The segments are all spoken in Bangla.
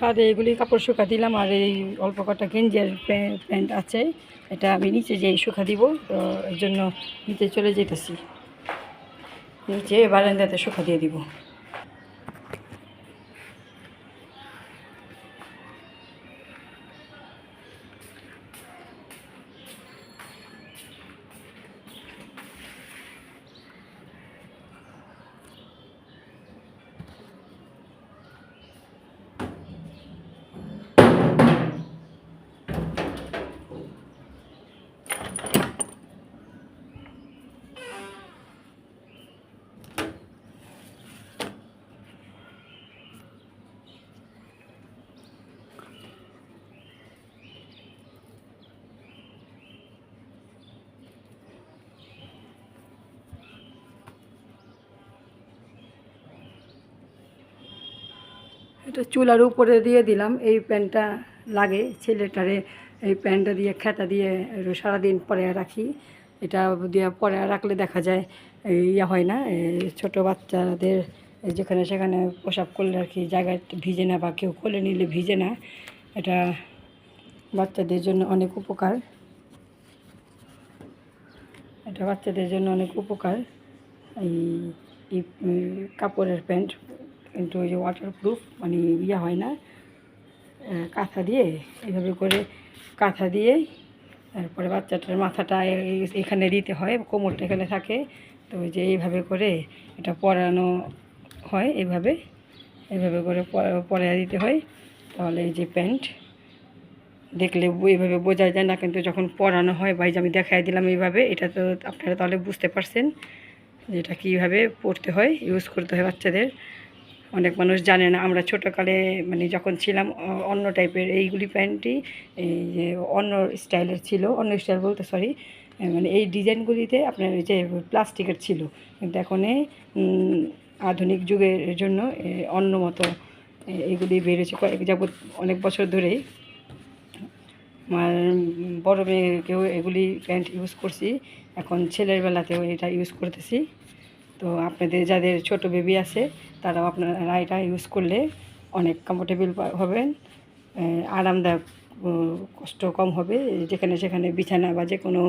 ছাদে এগুলি কাপড় শুকা দিলাম, আর এই অল্প কটা গেঞ্জের প্যান্ট আছে, এটা আমি নিচে যেয়ে শুকা দিব, তো এর জন্য নিচে চলে যেতেছি। নিচে বারান্দাতে শুকা দিয়ে দিব। এটা চুলার উপরে দিয়ে দিলাম। এই প্যান্টটা লাগে ছেলেটারে এই প্যান্টটা দিয়ে খেতা দিয়ে সারাদিন পরে রাখি। এটা দিয়ে পরে রাখলে দেখা যায় ইয়ে হয় না ছোটো বাচ্চাদের যেখানে সেখানে পোশাক করলে আর কি জায়গায় ভিজে না বা কেউ কোলে নিলে ভিজে না। এটা বাচ্চাদের জন্য অনেক উপকার। এটা বাচ্চাদের জন্য অনেক উপকার। এই কাপড়ের প্যান্ট। কিন্তু ওই যে ওয়াটারপ্রুফ মানে ইয়ে হয় না কাঁথা দিয়ে, এইভাবে করে কাঁথা দিয়ে, তারপরে বাচ্চাটার মাথাটা এখানে দিতে হয়, কোমরটা এখানে থাকে, তো ওই যে এইভাবে করে এটা পরানো হয় এভাবে এভাবে করে প- পরাইয়া দিতে হয়, তাহলে এই যে প্যান্ট, দেখলে এইভাবে বোঝা যায় না, কিন্তু যখন পরানো হয় বা আমি দেখাই দিলাম এইভাবে, এটা তো আপনারা তাহলে বুঝতে পারছেন যে এটা কীভাবে পড়তে হয়, ইউজ করতে হয় বাচ্চাদের। অনেক মানুষ জানে না। আমরা ছোটোকালে মানে যখন ছিলাম অন্য টাইপের এইগুলি প্যান্টই, এই যে অন্য স্টাইলের ছিল, অন্য স্টাইল বলতে সরি মানে এই ডিজাইনগুলিতে আপনার যে প্লাস্টিকের ছিল। কিন্তু এখন আধুনিক যুগের জন্য অন্য মতো এইগুলি বেড়েছে কয়েক যাবৎ, অনেক বছর ধরেই। আমার বড় মেয়েকেও এগুলি প্যান্ট ইউজ করছি। এখন ছেলের বেলাতেও এটা ইউজ করতেছি। তো আপনাদের যাদের ছোট বেবি আছে, তারাও আপনারা এটা ইউজ করলে অনেক কমফোর্টেবল হবেন। আরামদায়ক কষ্ট কম হবে। যেখানে সেখানে বিছানা বা যে কোনো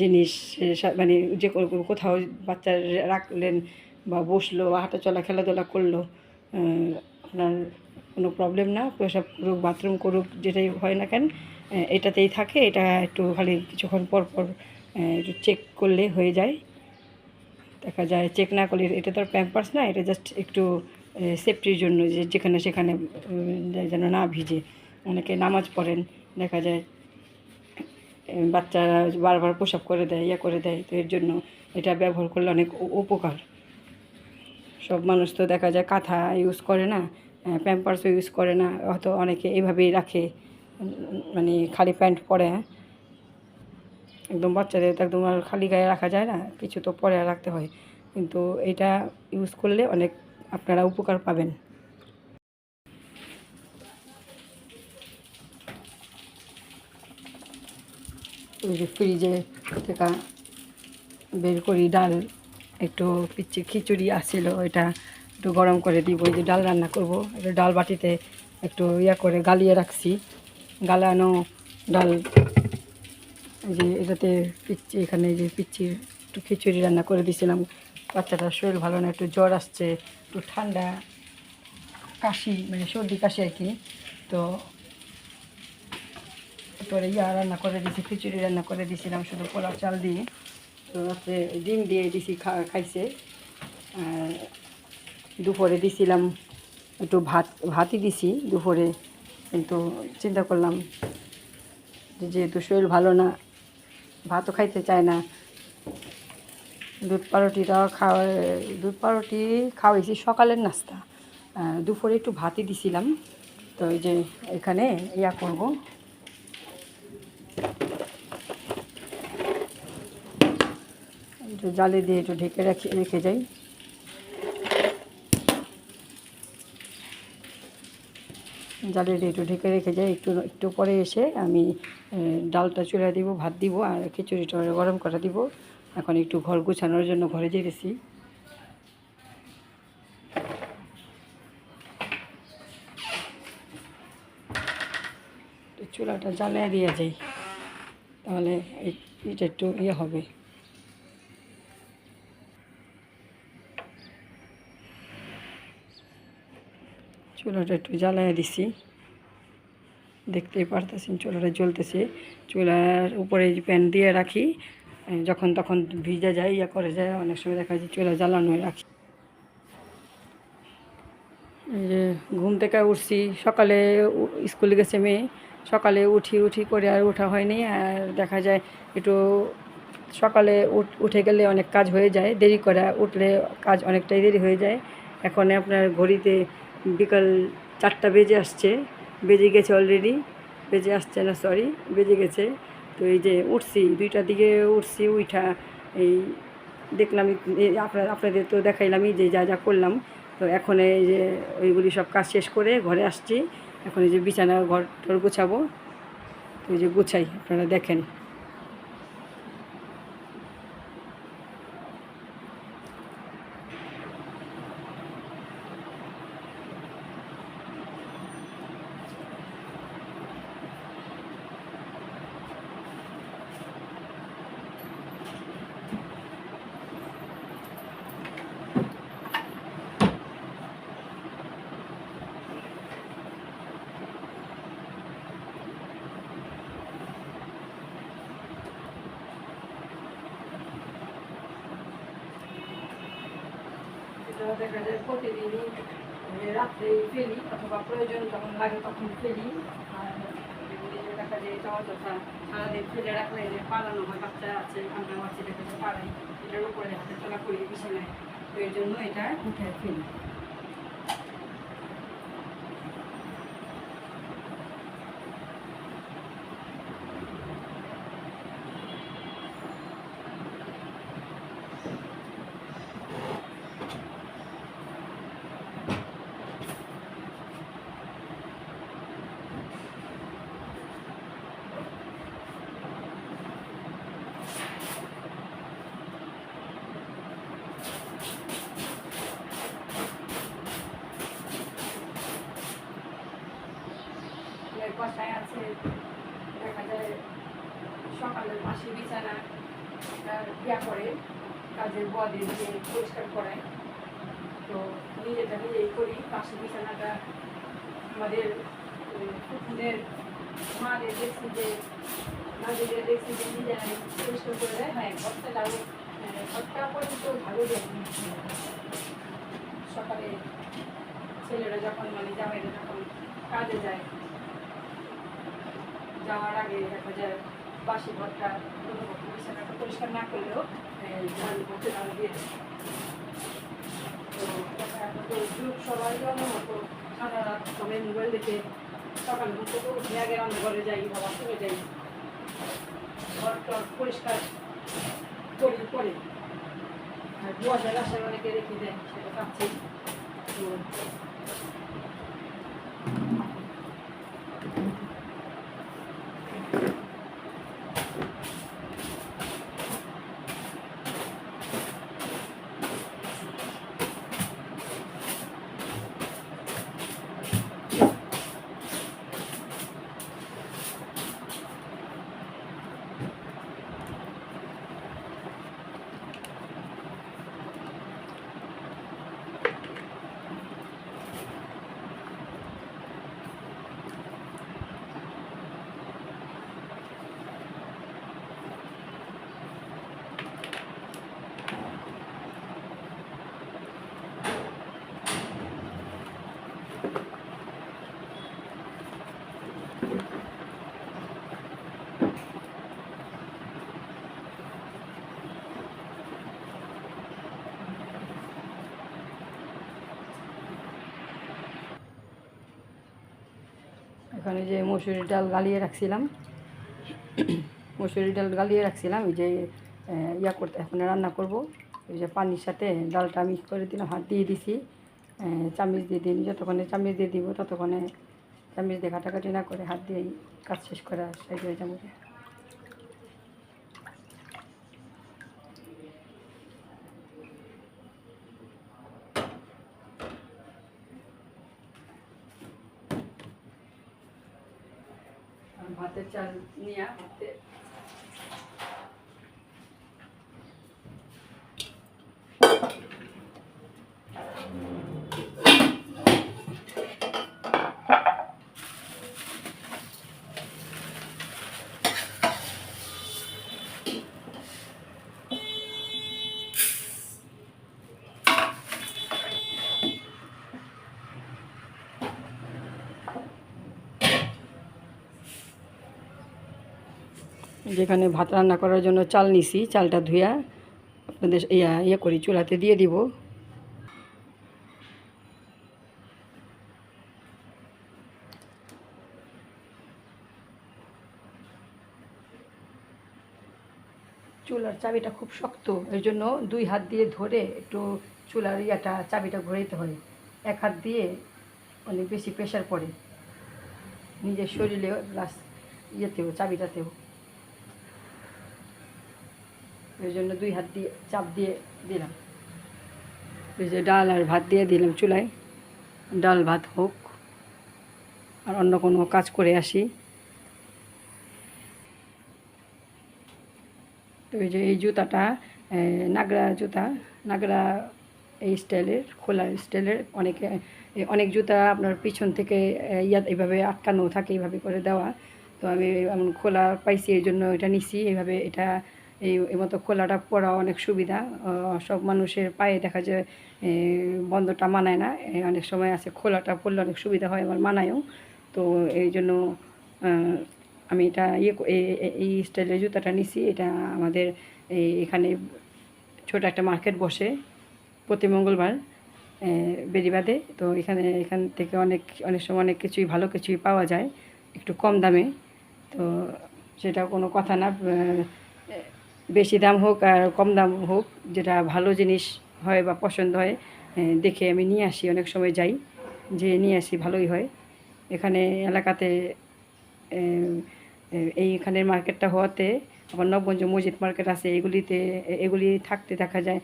জিনিস মানে যে কোথাও বাচ্চা রাখলেন বা বসল বা হাঁটা চলা খেলাধুলা করল আপনার কোনো প্রবলেম না। পেশাব করুক বাথরুম করুক, যেটাই হয় না কেন এটাতেই থাকে। এটা একটু খালি কিছুক্ষণ পর পর একটু চেক করলে হয়ে যায়। দেখা যায় চেক না করলে এটা তো আর প্যাম্পার্স না, এটা জাস্ট একটু সেফটির জন্য যে যেখানে সেখানে যেন না ভিজে। অনেকে নামাজ পড়েন, দেখা যায় বাচ্চারা বারবার প্রসাব করে দেয় ইয়ে করে দেয়, তো এর জন্য এটা ব্যবহার করলে অনেক উপকার। সব মানুষ তো দেখা যায় কাঁথা ইউজ করে না প্যাম্পার্সও ইউজ করে না, হয়তো অনেকে এইভাবেই রাখে মানে খালি প্যান্ট পরে একদম বাচ্চাদের তো একদম আর খালি গায়ে রাখা যায় না, কিছু তো পরে রাখতে হয়। কিন্তু এটা ইউজ করলে অনেক আপনারা উপকার পাবেন। ওই যে ফ্রিজে থেকে বের করি ডাল, একটু পিচ্ছি খিচুড়ি আসছিল ওইটা একটু গরম করে দিব ওই যে ডাল রান্না করব। ডাল বাটিতে একটু ইয়া করে গালিয়ে রাখছি। গালানো ডাল যে এটাতে পিচ্ছি এখানে যে পিচ্ছির একটু খিচুড়ি রান্না করে দিয়েছিলাম। বাচ্চাটার শরীর ভালো না, একটু জ্বর আসছে, একটু ঠান্ডা, কাশি মানে সর্দি কাশি আর কি। তো তারপরে ইয়া রান্না করে দিয়েছি, খিচুড়ি রান্না করে দিয়েছিলাম, শুধু পোলাও চাল দিয়ে। তো রাত্রে ডিম দিয়ে দিছি খা, খাইছে। দুপুরে দিছিলাম একটু ভাত, ভাতই দিছি দুপুরে। কিন্তু চিন্তা করলাম যেহেতু শরীর ভালো না ভাতও খাইতে চায় না। দুধ পাউরুটিটাও খাওয়া দুধ পাউরুটি খাওয়াইছি, সকালের নাস্তা। দুপুরে একটু ভাতই দিছিলাম। তো এই যে এখানে ইয়া করব। একটু জালে দিয়ে একটু ঢেকে রাখি, রেখে যাই। জালে একটু ঢেকে রেখে যাই, একটু একটু পরে এসে আমি ডালটা চুলে দিব, ভাত দিব, আর খিচুড়িটা গরম করে দিব। এখন একটু ঘর গুছানোর জন্য ঘরে যেতেছি। চুলাটা জ্বালিয়ে দিয়ে যাই। তাহলে এটা একটু ইয়ে হবে। চুলাটা একটু জ্বালিয়ে দিছি। দেখতেই পারতেছেন চুলাটা জ্বলতেছে। চুলার উপরে প্যান দিয়ে রাখি যখন তখন ভিজে যায়, ইয়া করে যায়, অনেক সময় দেখা যায় চুলা জ্বালানো রাখি। যে ঘুম থেকে উঠছি, সকালে স্কুলে গেছে মেয়ে, সকালে উঠি উঠি করে আর ওঠা হয়নি, আর দেখা যায় একটু সকালে উঠে গেলে অনেক কাজ হয়ে যায়, দেরি করে উঠলে কাজ অনেকটাই দেরি হয়ে যায়। এখন আপনার ঘড়িতে বিকাল চারটা বেজে আসছে। বেজে গেছে অলরেডি বেজে আসছে না সরি বেজে গেছে। তো এই যে উঠছি, দুইটার দিকে উঠছি উঠা এই দেখলাম আপনার, আপনাদের তো দেখাইলামই যে যা যা করলাম। তো এখন এই যে ওইগুলি সব কাজ শেষ করে ঘরে আসছি। এখন এই যে বিছানা ঘর টর গুছাবো। তো এই যে গুছাই, আপনারা দেখেন। এটা দেখা যায় প্রতিদিনই রাত্রে ফেলি অথবা প্রয়োজন যখন লাগে তখন ফেলি। আর দেখা যায় এটা অযথা সারাদিন ফেলে রাখলে পালানো হয়, বাচ্চা আছে, আমরা আছে দেখা যায় পালাই, এটার উপরে হাতে চলা করি, বিছানায়। তো এর জন্য এটা উঠে ফেলি এর বাসায় আছে। দেখা যায় সকালের পাশে বিছানা ইয়া করে, কাজের বদে দিয়ে পরিষ্কার করায়। তো নিজেটা নিজেই করি, পাশে বিছানাটা আমাদের কুকুরের মাদের দেখছি যে মাদের দেখছি যে নিজেরাই পরিষ্কার করে দেয়। হ্যাঁ ঘরটা আরও ঘরটা পর্যন্ত ভালো দেয় সকালে ছেলেরা যখন মানে জামাইরা যখন কাজে যায় যাওয়ার আগে দেখা যায় বাসি ঘরটা কোনো বিছানাটা পরিষ্কার না করলেও ঝাড়ু করতে ঝাড়ু দিয়ে তো তো যুগ সবাই জন্য মতো সারা রাত সবাই মোবাইল দেখে সকাল ঘুরতে তো উঠে আগে রান্নাঘরে যাই বাবা চলে যাই। ঘর টর পরিষ্কার করি করে আর বুয়াদের আসায় অনেকে রেখে দেয়, সেটা পাচ্ছি এখানে যে মসুরির ডাল গালিয়ে রাখছিলাম। মসুরির ডাল গালিয়ে রাখছিলাম, ওই যে ইয়া করতে, এখন রান্না করব। ওই যে পানির সাথে ডালটা মিক্স করে দিলাম, হাত দিয়ে দিছি। চামিজ দিয়ে দিন যতক্ষণে চামিচ দিয়ে দিব, ততক্ষণে চামিজ দিয়ে কাটাকাটি না করে হাত দিয়ে কাজ শেষ করে সাইড হয়ে যাব। ভাতের চাল নিয়ে যেখানে ভাত রান্না করার জন্য চাল নিছি, চালটা ধুয়া আপনাদের ইয়া ইয়ে করি, চুলাতে দিয়ে দিব। চুলার চাবিটা খুব শক্ত, এর জন্য দুই হাত দিয়ে ধরে একটু চুলার ইয়াটা, চাবিটা ঘোরাইতে হয়। এক হাত দিয়ে অনেক বেশি প্রেশার পড়ে। নিজের শরীরেও প্লাস ইয়েতেও, চাবিটাতেও। ওই জন্য দুই হাত দিয়ে চাপ দিয়ে দিলাম। ওই যে ডাল আর ভাত দিয়ে দিলাম চুলায়। ডাল ভাত হোক, আর অন্য কোনো কাজ করে আসি। তো এই যে এই জুতাটা নাগরা জুতা, নাগরা এই স্টাইলের, খোলা স্টাইলের অনেকে অনেক জুতা আপনার পিছন থেকে ইয়া, এইভাবে আটকানো থাকে, এইভাবে করে দেওয়া। তো আমি এমন খোলা পাইছি, এই জন্য এটা নিছি, এইভাবে এটা এই মতো খোলাটা পরা অনেক সুবিধা। সব মানুষের পায়ে দেখা যায় বন্ধটা মানায় না। অনেক সময় আছে খোলাটা পরলে অনেক সুবিধা হয় আমার মানায়ও। তো এই জন্য আমি এটা ইয়ে এই স্টাইলের জুতাটা নিছি। এটা আমাদের এখানে ছোট একটা মার্কেট বসে প্রতি মঙ্গলবার বেরিবাদে তো এখানে, এখান থেকে অনেক অনেক সময় অনেক কিছুই, ভালো কিছুই পাওয়া যায়, একটু কম দামে। তো সেটা কোনো কথা না বেশি দাম হোক আর কম দাম হোক যেটা ভালো জিনিস হয় বা পছন্দ হয় দেখে আমি নিয়ে আসি অনেক সময় যাই যে নিয়ে আসি ভালোই হয়। এখানে এলাকাতে এ, এ, এইখানের মার্কেটটা হওয়াতে আবার নবগঞ্জ মসজিদ মার্কেট আছে এগুলিতে এগুলি থাকতে দেখা যায়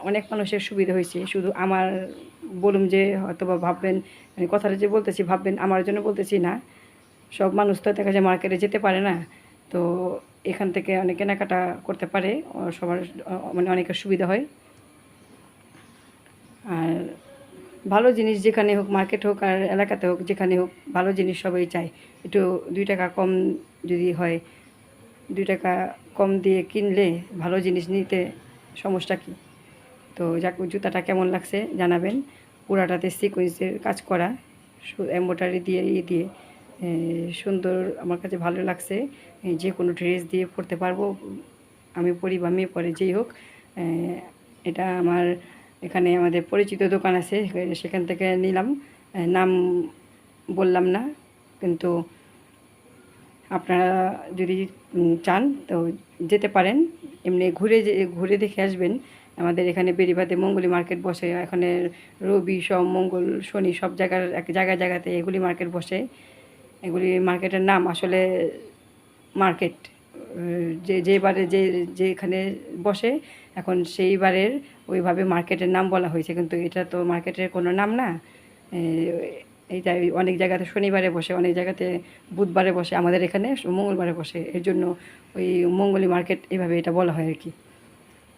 অনেক মানুষের সুবিধা হয়েছে। শুধু আমার বলুম যে হয়তো বা ভাববেন মানে কথাটা যে বলতেছি ভাববেন আমার জন্য বলতেছি না। সব মানুষ তো দেখা যায় মার্কেটে যেতে পারে না। তো এখান থেকে অনেক কেনাকাটা করতে পারে সবার মানে অনেকের সুবিধা হয়। আর ভালো জিনিস যেখানে হোক মার্কেট হোক আর এলাকাতে হোক, যেখানে হোক, ভালো জিনিস সবাই চায়। একটু দুই টাকা কম যদি হয়, দুই টাকা কম দিয়ে কিনলে ভালো জিনিস নিতে সমস্যা কী? তো যাক, জুতাটা কেমন লাগছে জানাবেন। পুরাটাতে সিকোয়েন্সের কাজ করা এম্বোটারি দিয়ে ইয়ে দিয়ে সুন্দর, আমার কাছে ভালো লাগছে। যে কোনো ড্রেস দিয়ে পরতে পারব, আমি পরি বা মেয়ে পরে, যেই হোক এটা আমার এখানে আমাদের পরিচিত দোকান আছে, সেখান থেকে নিলাম। নাম বললাম না, কিন্তু আপনারা যদি চান, তো যেতে পারেন। এমনি ঘুরে ঘুরে দেখে আসবেন। আমাদের এখানে বেরিবাদে মঙ্গলি মার্কেট বসে, এখানে রবি সব মঙ্গল, শনি সব জায়গার এক জায়গায় জায়গাতে এগুলি মার্কেট বসে। এগুলি মার্কেটের নাম আসলে মার্কেট, যে যে বারে যে যেখানে বসে, এখন সেই বারের ওইভাবে মার্কেটের নাম বলা হয়েছে। কিন্তু এটা তো মার্কেটের কোনো নাম না। এইটা অনেক জায়গাতে শনিবারে বসে, অনেক জায়গাতে বুধবারে বসে, আমাদের এখানে মঙ্গলবারে বসে। এর জন্য ওই মঙ্গলি মার্কেট এইভাবে এটা বলা হয় আর কি।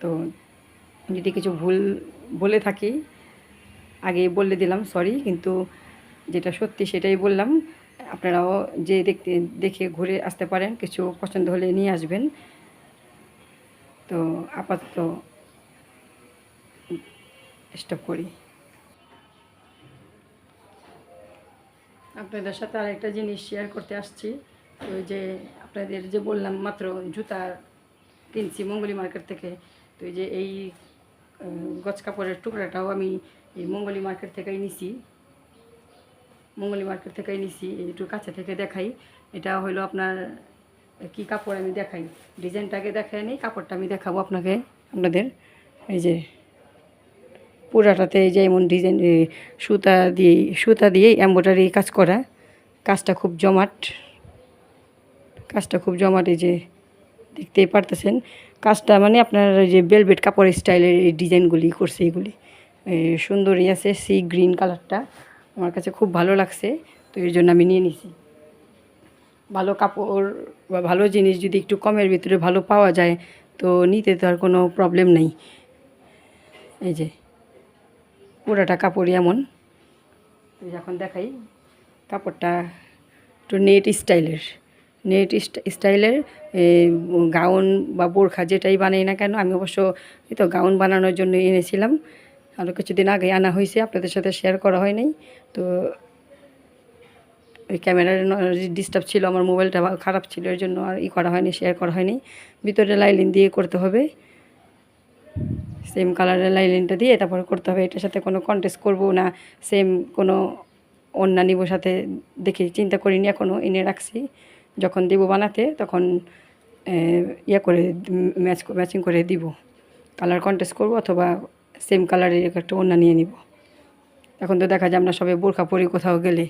তো যদি কিছু ভুল বলে থাকি, আগে বলে দিলাম সরি কিন্তু যেটা সত্যি সেটাই বললাম। আপনারাও যে দেখতে, দেখে ঘুরে আসতে পারেন, কিছু পছন্দ হলে নিয়ে আসবেন। তো আপাতত স্টপ করি। আপনাদের সাথে আরেকটা জিনিস শেয়ার করতে আসছি। ওই যে আপনাদের যে বললাম মাত্র জুতা কিনছি মঙ্গলি মার্কেট থেকে, তো যে এই গজ কাপড়ের টুকরাটাও আমি এই মঙ্গলি মার্কেট থেকেই নিছি। মঙ্গলি মার্কেট থেকে নিছি একটু কাছে থেকে দেখাই। এটা হলো আপনার কি কাপড় আমি দেখাই? ডিজাইনটাকে দেখাই নিই, কাপড়টা আমি দেখাবো আপনাকে, আপনাদের। এই যে পুরাটাতে এই যে এমন ডিজাইন সুতা দিয়ে সুতা দিয়ে এম্ব্রয়ডারি কাজ করা। কাজটা খুব জমাট। কাজটা খুব জমাট, এই যে দেখতেই পারতেছেন। কাজটা মানে আপনার যে বেলভেট কাপড়ের স্টাইলের এই ডিজাইনগুলি করছে এগুলি। সুন্দরই আছে, সি গ্রিন কালারটা। আমার কাছে খুব ভালো লাগছে, তো এর জন্য আমি নিয়ে নিছি। ভালো কাপড় বা ভালো জিনিস যদি একটু কমের ভিতরে ভালো পাওয়া যায়, তো নিতে তো আর কোনো প্রবলেম নেই। এই যে, পুরাটা কাপড়ই এমন। এই যে এখন দেখাই, কাপড়টা একটু নেট স্টাইলের। নেট স্টাইলের গাউন বা বোরখা যেটাই বানাই না কেন, আমি অবশ্য এই তো গাউন বানানোর জন্য এনেছিলাম। আরও কিছুদিন আগে আনা হয়েছে, আপনাদের সাথে শেয়ার করা হয়নি। তো ওই ক্যামেরার ডিস্টার্ব ছিল, আমার মোবাইলটা খারাপ ছিল এর জন্য আর ই করা হয়নি শেয়ার করা হয়নি। ভিতরে লাইলিন দিয়ে করতে হবে। সেম কালারের লাইলিনটা দিয়ে তারপরে করতে হবে। এটার সাথে কোনো কন্টেস্ট করব না সেম কোনো অন্য নিব সাথে দেখি চিন্তা করিনি এখনও এনে রাখছি। যখন দেবো বানাতে, তখন ইয়ে করে ম্যাচ ম্যাচিং করে দিব। কালার কন্টেস্ট করব অথবা সেম কালারের একটা ওড়না নিয়ে নিব। এখন তো দেখা যায় আমরা সবাই বোরখা পরি কোথাও গেলে।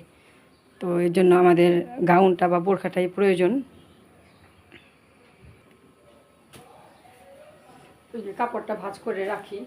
তো এর জন্য আমাদের গাউনটা বা বোরখাটাই প্রয়োজন। কাপড়টা ভাজ করে রাখি।